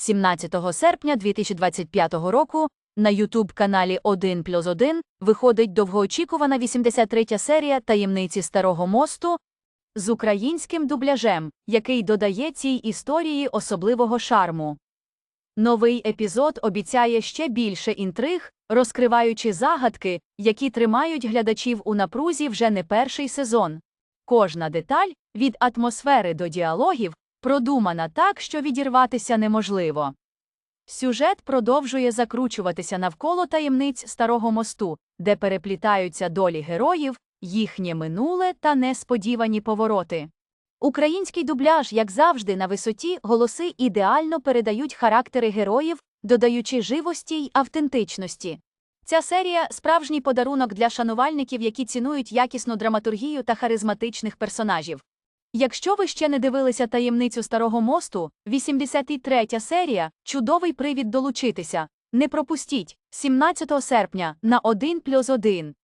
17 серпня 2025 року на YouTube-каналі 1 плюс 1 виходить довгоочікувана 83 серія Таємниці Старого мосту з українським дубляжем, який додає цій історії особливого шарму. Новий епізод обіцяє ще більше інтриг, розкриваючи загадки, які тримають глядачів у напрузі вже не перший сезон. Кожна деталь, від атмосфери до діалогів, продумана так, що відірватися неможливо. Сюжет продовжує закручуватися навколо таємниць Старого мосту, де переплітаються долі героїв, їхнє минуле та несподівані повороти. Український дубляж, як завжди, на висоті, голоси ідеально передають характери героїв, додаючи живості й автентичності. Ця серія справжній подарунок для шанувальників, які цінують якісну драматургію та харизматичних персонажів. Якщо ви ще не дивилися таємницю Старого мосту, 83 серія чудовий привід долучитися. Не пропустіть 17 серпня на 1 плюс 1.